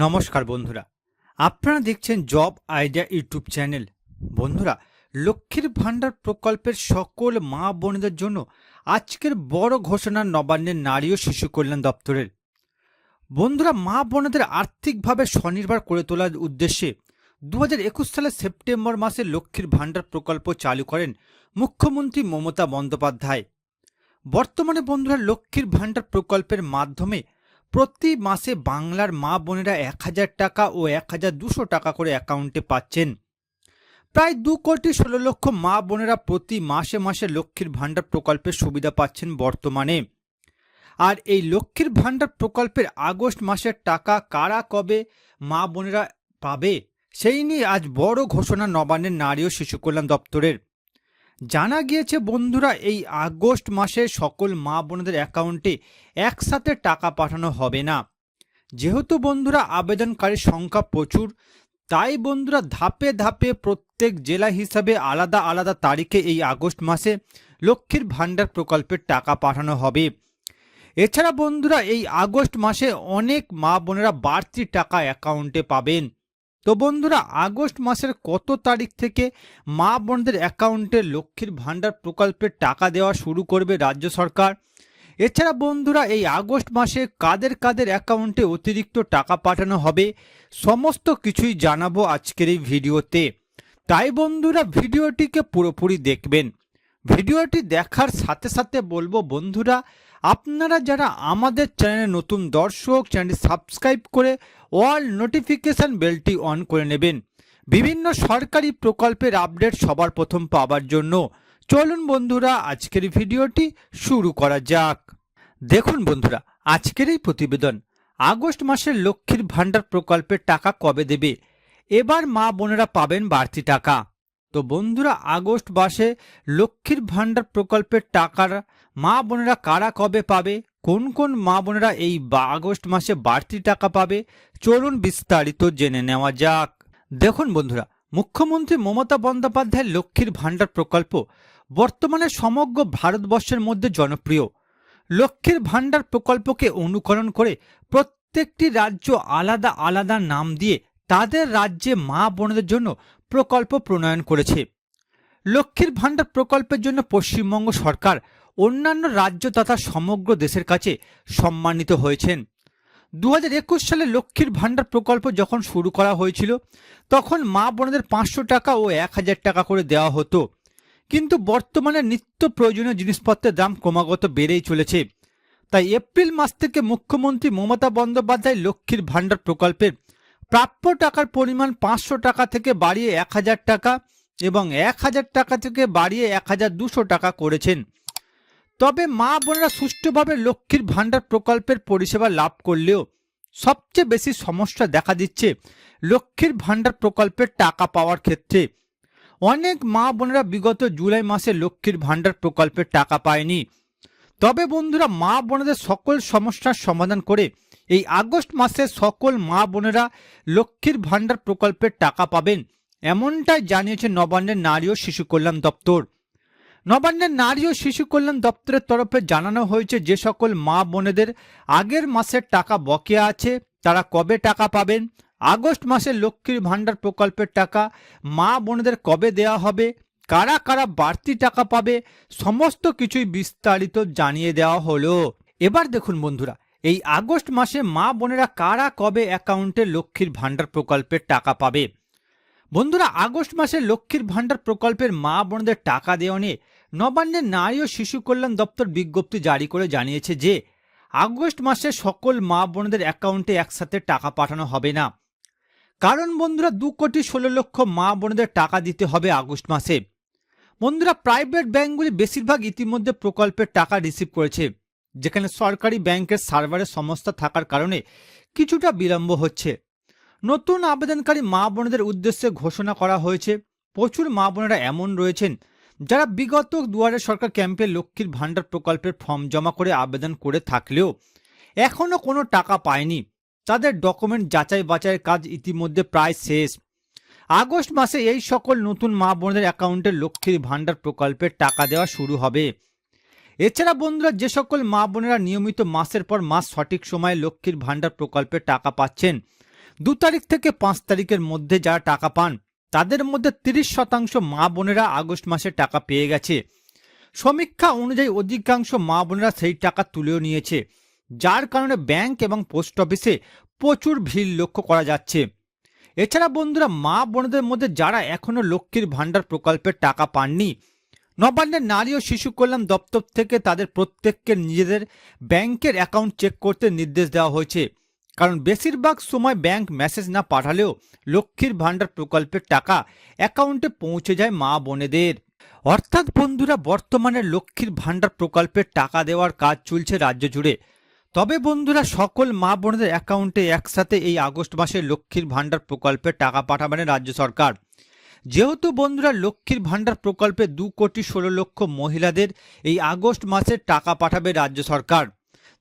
নমস্কার বন্ধুরা। আপনারা দেখছেন জব আইডিয়া ইউটিউব চ্যানেল। বন্ধুরা, লক্ষ্মীর ভাণ্ডার প্রকল্পের সকল মা বোনদের জন্য আজকের বড় ঘোষণা নবান্নের নারী ও শিশু কল্যাণ দপ্তরের। বন্ধুরা, মা বোনদের আর্থিকভাবে স্বনির্ভর করে তোলার উদ্দেশ্যে দু একুশ সালের সেপ্টেম্বর মাসে লক্ষ্মীর ভাণ্ডার প্রকল্প চালু করেন মুখ্যমন্ত্রী মমতা বন্দ্যোপাধ্যায়। বর্তমানে বন্ধুরা, লক্ষ্মীর ভাণ্ডার প্রকল্পের মাধ্যমে প্রতি মাসে বাংলার মা বোনেরা এক হাজার টাকা ও এক হাজার দুশো টাকা করে অ্যাকাউন্টে পাচ্ছেন। প্রায় দু কোটি ষোলো লক্ষ মা বোনেরা প্রতি মাসে মাসে লক্ষ্মীর ভাণ্ডার প্রকল্পের সুবিধা পাচ্ছেন বর্তমানে। আর এই লক্ষ্মীর ভাণ্ডার প্রকল্পের আগস্ট মাসের টাকা কারা কবে মা বোনেরা পাবে, সেই নিয়ে আজ বড় ঘোষণা নবান্নের নারী ও শিশু কল্যাণ দপ্তরের। জানা গিয়েছে বন্ধুরা, এই আগস্ট মাসে সকল মা বোনদের অ্যাকাউন্টে একসাথে টাকা পাঠানো হবে না। যেহেতু বন্ধুরা আবেদনকারীর সংখ্যা প্রচুর, তাই বন্ধুরা ধাপে ধাপে প্রত্যেক জেলা হিসাবে আলাদা আলাদা তারিখে এই আগস্ট মাসে লক্ষ্মীর ভাণ্ডার প্রকল্পের টাকা পাঠানো হবে। এছাড়া বন্ধুরা, এই আগস্ট মাসে অনেক মা বোনেরা বাড়তি টাকা অ্যাকাউন্টে পাবেন। তো বন্ধুরা, আগস্ট মাসের কত তারিখ থেকে মা বোনদের অ্যাকাউন্টে লক্ষ্মীর ভাণ্ডার প্রকল্পের টাকা দেওয়া শুরু করবে রাজ্য সরকার? এছাড়া বন্ধুরা, এই আগস্ট মাসে কাদের কাদের অ্যাকাউন্টে অতিরিক্ত টাকা পাঠানো হবে সমস্ত কিছুই জানাব আজকের এই ভিডিওতে। তাই বন্ধুরা, ভিডিওটিকে পুরোপুরি দেখবেন। ভিডিওটি দেখার সাথে সাথে বলব বন্ধুরা আপনারা যারা আমাদের চ্যানেলে নতুন দর্শক, চ্যানেলটি সাবস্ক্রাইব করে অল নোটিফিকেশন বেলটি অন করে নেবেন। বিভিন্ন সরকারি প্রকল্পের আপডেট সবার প্রথম পাওয়ার জন্য। চলুন বন্ধুরা, আজকের ভিডিওটি শুরু করা যাক। দেখুন বন্ধুরা, আজকের এই প্রতিবেদন। আগস্ট মাসের লক্ষ্মীর ভাণ্ডার প্রকল্পের টাকা কবে দেবে? এবার মা বোনেরা পাবেন বাড়তি টাকা। তো বন্ধুরা, আগস্ট মাসে লক্ষ্মীর ভাণ্ডার প্রকল্পের টাকার মা বোনেরা কারা কবে পাবে? কোন কোন মা বোনেরা এই আগস্ট মাসে বাড়তি টাকা পাবে? চলুন বিস্তারিত জেনে নেওয়া যাক। দেখুন বন্ধুরা, মুখ্যমন্ত্রী মমতা বন্দ্যোপাধ্যায় লক্ষ্মীর ভাণ্ডার প্রকল্প বর্তমানে সমগ্র ভারতবর্ষের মধ্যে জনপ্রিয়। লক্ষ্মীর ভাণ্ডার প্রকল্পকে অনুকরণ করে প্রত্যেকটি রাজ্য আলাদা আলাদা নাম দিয়ে তাদের রাজ্যে মা বোনদের জন্য প্রকল্প প্রণয়ন করেছে। লক্ষ্মীর ভাণ্ডার প্রকল্পের জন্য পশ্চিমবঙ্গ সরকার অন্যান্য রাজ্য তথা সমগ্র দেশের কাছে সম্মানিত হয়েছেন। দু হাজার একুশ সালে লক্ষ্মীর ভাণ্ডার প্রকল্প যখন শুরু করা হয়েছিল, তখন মা বোনদের পাঁচশো টাকা ও এক হাজার টাকা করে দেওয়া হতো। কিন্তু বর্তমানে নিত্য প্রয়োজনীয় জিনিসপত্রের দাম ক্রমাগত বেড়েই চলেছে। তাই এপ্রিল মাস থেকে মুখ্যমন্ত্রী মমতা বন্দ্যোপাধ্যায় লক্ষ্মীর ভাণ্ডার প্রকল্পের প্রাপ্য টাকার পরিমাণ পাঁচশো টাকা থেকে বাড়িয়ে এক হাজার টাকা এবং এক হাজার টাকা থেকে বাড়িয়ে এক হাজার দুশো টাকা করেছেন। তবে মা বোনেরা সুষ্ঠুভাবে লক্ষ্মীর ভাণ্ডার প্রকল্পের পরিষেবা লাভ করলেও সবচেয়ে বেশি সমস্যা দেখা দিচ্ছে লক্ষ্মীর ভাণ্ডার প্রকল্পের টাকা পাওয়ার ক্ষেত্রে। অনেক মা বোনেরা বিগত জুলাই মাসে লক্ষ্মীর ভাণ্ডার প্রকল্পের টাকা পায়নি। তবে বন্ধুরা, মা বোনেদের সকল সমস্যার সমাধান করে এই আগস্ট মাসে সকল মা বোনেরা লক্ষ্মীর ভাণ্ডার প্রকল্পের টাকা পাবেন। এমনটাই জানিয়েছে নবান্নের নারী ও শিশু কল্যাণ দপ্তর। নবান্নের নারী ও শিশু কল্যাণ দপ্তরের তরফে জানানো হয়েছে, যে সকল মা বোনেদের আগের মাসের টাকা বকেয়া আছে, তারা কবে টাকা পাবেন? আগস্ট মাসে লক্ষ্মীর ভাণ্ডার প্রকল্পের টাকা মা বোনেদের কবে দেওয়া হবে? কারা কারা বাড়তি টাকা পাবে? সমস্ত কিছুই বিস্তারিত জানিয়ে দেওয়া হলো। এবার দেখুন বন্ধুরা এই আগস্ট মাসে মা বোনেরা কারা কবে অ্যাকাউন্টে লক্ষ্মীর ভাণ্ডার প্রকল্পের টাকা পাবে? বন্ধুরা, আগস্ট মাসে লক্ষ্মীর ভাণ্ডার প্রকল্পের মা বোনদের টাকা দেওয়া নিয়ে নবান্নের নারী ও শিশু কল্যাণ দপ্তর বিজ্ঞপ্তি জারি করে জানিয়েছে যে, আগস্ট মাসে সকল মা বোনদের অ্যাকাউন্টে একসাথে টাকা পাঠানো হবে না। কারণ বন্ধুরা, দু কোটি ষোলো লক্ষ মা বোনদের টাকা দিতে হবে আগস্ট মাসে। বন্ধুরা, প্রাইভেট ব্যাঙ্কগুলি বেশিরভাগ ইতিমধ্যে প্রকল্পের টাকা রিসিভ করেছে। যেখানে সরকারি ব্যাংকের সার্ভারের সমস্যা থাকার কারণে কিছুটা বিলম্ব হচ্ছে। নতুন আবেদনকারী মা বোনদের উদ্দেশ্যে ঘোষণা করা হয়েছে। প্রচুর মা বোনেরা এমন রয়েছেন যারা বিগত দুয়ারে সরকার ক্যাম্পে লক্ষ্মীর ভাণ্ডার প্রকল্পের ফর্ম জমা করে আবেদন করে থাকলেও এখনও কোনো টাকা পায়নি। তাদের ডকুমেন্ট যাচাই বাছাইয়ের কাজ ইতিমধ্যে প্রায় শেষ। আগস্ট মাসে এই সকল নতুন মা বোনদের অ্যাকাউন্টে লক্ষ্মীর ভাণ্ডার প্রকল্পের টাকা দেওয়া শুরু হবে। এছাড়া বন্ধুরা, যে সকল মা বোনেরা নিয়মিত মাসের পর মাস সঠিক সময়ে লক্ষ্মীর ভাণ্ডার প্রকল্পে টাকা পাচ্ছেন, দু তারিখ থেকে পাঁচ তারিখের মধ্যে যারা টাকা পান, তাদের মধ্যে তিরিশ শতাংশ মা বোনেরা আগস্ট মাসে টাকা পেয়ে গেছে। সমীক্ষা অনুযায়ী অধিকাংশ মা বোনেরা সেই টাকা তুলেও নিয়েছে, যার কারণে ব্যাংক এবং পোস্ট অফিসে প্রচুর ভিড় লক্ষ্য করা যাচ্ছে। এছাড়া বন্ধুরা, মা বোনদের মধ্যে যারা এখনও লক্ষ্মীর ভাণ্ডার প্রকল্পের টাকা পাননি নবান্নের নারী ও শিশু কল্যাণ দপ্তর থেকে তাদের প্রত্যেককে নিজেদের ব্যাংকের অ্যাকাউন্ট চেক করতে নির্দেশ দেওয়া হয়েছে। কারণ বেশিরভাগ সময় ব্যাংক মেসেজ না পাঠালেও লক্ষ্মীর ভাণ্ডার প্রকল্পের টাকা অ্যাকাউন্টে পৌঁছে যায় মা বোনেদের। অর্থাৎ বন্ধুরা, বর্তমানে লক্ষ্মীর ভাণ্ডার প্রকল্পের টাকা দেওয়ার কাজ চলছে রাজ্য জুড়ে। তবে বন্ধুরা, সকল মা বোনদের অ্যাকাউন্টে একসাথে এই আগস্ট মাসে লক্ষ্মীর ভাণ্ডার প্রকল্পের টাকা পাঠাবেন রাজ্য সরকার। যেহেতু বন্ধুরা লক্ষ্মীর ভাণ্ডার প্রকল্পে দু কোটি ষোলো লক্ষ মহিলাদের এই আগস্ট মাসে টাকা পাঠাবে রাজ্য সরকার,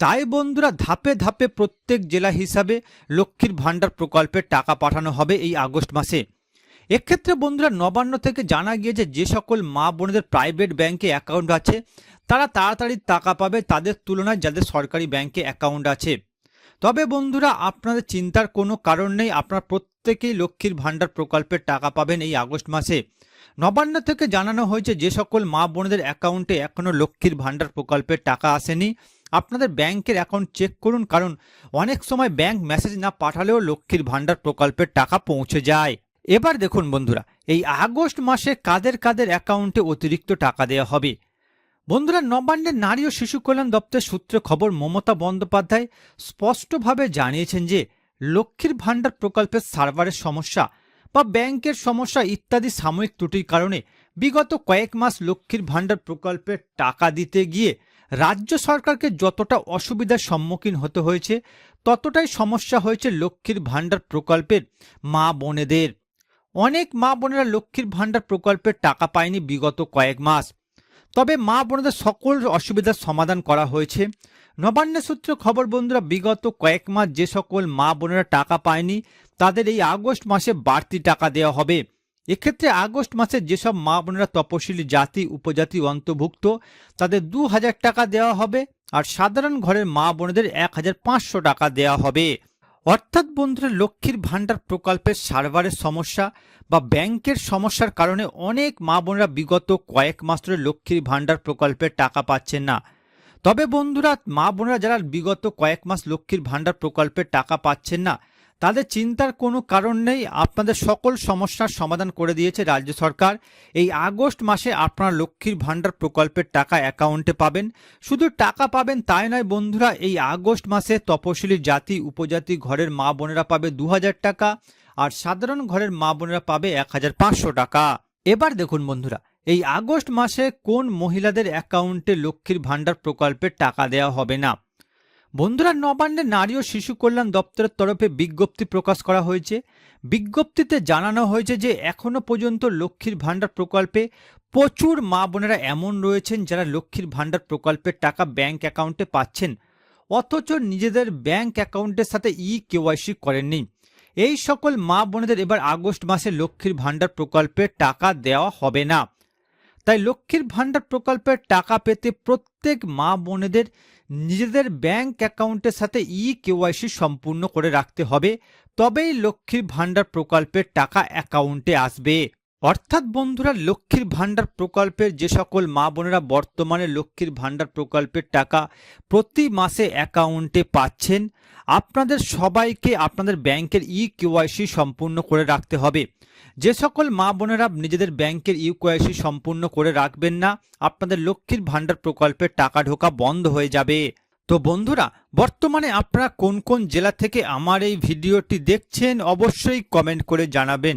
তাই বন্ধুরা ধাপে ধাপে প্রত্যেক জেলা হিসাবে লক্ষ্মীর ভাণ্ডার প্রকল্পের টাকা পাঠানো হবে এই আগস্ট মাসে। এক্ষেত্রে বন্ধুরা নবান্ন থেকে জানা গিয়েছে যে সকল মা বোনদের প্রাইভেট ব্যাংকে অ্যাকাউন্ট আছে, তারা তাড়াতাড়ি টাকা পাবে তাদের তুলনায় যাদের সরকারি ব্যাংকে অ্যাকাউন্ট আছে। তবে বন্ধুরা, আপনাদের চিন্তার কোনো কারণ নেই। আপনারা প্রত্যেকেই লক্ষ্মীর ভাণ্ডার প্রকল্পের টাকা পাবেন এই আগস্ট মাসে। নবান্ন থেকে জানানো হয়েছে, যে সকল মা বোনদের অ্যাকাউন্টে এখনও লক্ষ্মীর ভাণ্ডার প্রকল্পের টাকা আসেনি। আপনাদের ব্যাংকের অ্যাকাউন্ট চেক করুন, কারণ অনেক সময় ব্যাংক মেসেজ না পাঠালেও লক্ষ্মীর ভাণ্ডার প্রকল্পের টাকা পৌঁছে যায়। এবার দেখুন বন্ধুরা, এই আগস্ট মাসে কাদের কাদের অ্যাকাউন্টে অতিরিক্ত টাকা দেওয়া হবে? বন্ধুরা নবান্নের নারী ও শিশু কল্যাণ দপ্তর সূত্রে খবর, মমতা বন্দ্যোপাধ্যায় স্পষ্টভাবে জানিয়েছেন যে, লক্ষ্মীর ভাণ্ডার প্রকল্পের সার্ভারের সমস্যা বা ব্যাংকের সমস্যা ইত্যাদি সাময়িক ত্রুটির কারণে বিগত কয়েক মাস লক্ষ্মীর ভাণ্ডার প্রকল্পের টাকা দিতে গিয়ে রাজ্য সরকারকে যতটা অসুবিধার সম্মুখীন হতে হয়েছে, ততটাই সমস্যা হয়েছে লক্ষ্মীর ভাণ্ডার প্রকল্পের মা বোনেদের। অনেক মা বোনেরা লক্ষ্মীর ভাণ্ডার প্রকল্পের টাকা পায়নি বিগত কয়েক মাস। তবে মা বোনদের সকল অসুবিধার সমাধান করা হয়েছে। নবান্ন সূত্র খবর, বন্ধুরা, বিগত কয়েক মাস যে সকল মা বোনেরা টাকা পায়নি, তাদের এই আগস্ট মাসে বাড়তি টাকা দেওয়া হবে। এক্ষেত্রে আগস্ট মাসে যেসব মা বোনেরা তপশিলি জাতি, উপজাতি অন্তর্ভুক্ত, তাদের দু হাজার টাকা দেওয়া হবে আর সাধারণ ঘরের মা বোনেদের এক হাজার পাঁচশো টাকা দেওয়া হবে। অর্থাৎ বন্ধুরা, লক্ষ্মীর ভাণ্ডার প্রকল্পের সার্ভারের সমস্যা বা ব্যাংকের সমস্যার কারণে অনেক মা বোনরা বিগত কয়েক মাস ধরে লক্ষ্মীর ভাণ্ডার প্রকল্পের টাকা পাচ্ছেন না। তবে বন্ধুরা, মা বোনরা যারা বিগত কয়েক মাস লক্ষ্মীর ভাণ্ডার প্রকল্পের টাকা পাচ্ছেন না তাদের চিন্তার কোনো কারণ নেই। আপনাদের সকল সমস্যার সমাধান করে দিয়েছে রাজ্য সরকার। এই আগস্ট মাসে আপনারা লক্ষ্মীর ভাণ্ডার প্রকল্পের টাকা অ্যাকাউন্টে পাবেন। শুধু টাকা পাবেন তাই নয় বন্ধুরা, এই আগস্ট মাসে তপশিলি জাতি, উপজাতি ঘরের মা বোনেরা পাবে দু হাজার টাকা আর সাধারণ ঘরের মা বোনেরা পাবে এক হাজার পাঁচশো টাকা। এবার দেখুন বন্ধুরা, এই আগস্ট মাসে কোন মহিলাদের অ্যাকাউন্টে লক্ষ্মীর ভাণ্ডার প্রকল্পের টাকা দেওয়া হবে না? বন্ধুরা, নবান্নে নারী ও শিশু কল্যাণ দপ্তরের তরফে বিজ্ঞপ্তি প্রকাশ করা হয়েছে। বিজ্ঞপ্তিতে জানানো হয়েছে যে এখনও পর্যন্ত লক্ষ্মীর ভাণ্ডার প্রকল্পে প্রচুর মা বোনেরা এমন রয়েছেন যারা লক্ষ্মীর ভাণ্ডার প্রকল্পের টাকা ব্যাংক অ্যাকাউন্টে পাচ্ছেন, অথচ নিজেদের ব্যাংক অ্যাকাউন্টের সাথে ই কেওয়াইসি করেননি। এই সকল মা বোনেদের এবার আগস্ট মাসে লক্ষ্মীর ভাণ্ডার প্রকল্পের টাকা দেওয়া হবে না। তাই লক্ষ্মীর ভাণ্ডার প্রকল্পের টাকা পেতে প্রত্যেক মা বোনেদের নিজেদের ব্যাংক অ্যাকাউন্টের সাথে ই কেওয়াইসি সম্পূর্ণ করে রাখতে হবে। তবেই লক্ষ্মীর ভাণ্ডার প্রকল্পের টাকা অ্যাকাউন্টে আসবে। অর্থাৎ বন্ধুরা, লক্ষ্মীর ভাণ্ডার প্রকল্পের যে সকল মা বোনেরা বর্তমানে লক্ষ্মীর ভাণ্ডার প্রকল্পের টাকা প্রতি মাসে অ্যাকাউন্টে পাচ্ছেন, আপনাদের সবাইকে আপনাদের ব্যাংকের ই কেওয়াইসি সম্পূর্ণ করে রাখতে হবে। যে সকল মা বোনেরা নিজেদের ব্যাংকের ইউ কেওয়াইসি সম্পূর্ণ করে রাখবেন না, আপনাদের লক্ষ্মীর ভাণ্ডার প্রকল্পের টাকা ঢোকা বন্ধ হয়ে যাবে। তো বন্ধুরা, বর্তমানে আপনারা কোন কোন জেলা থেকে আমার এই ভিডিওটি দেখছেন, অবশ্যই কমেন্ট করে জানাবেন।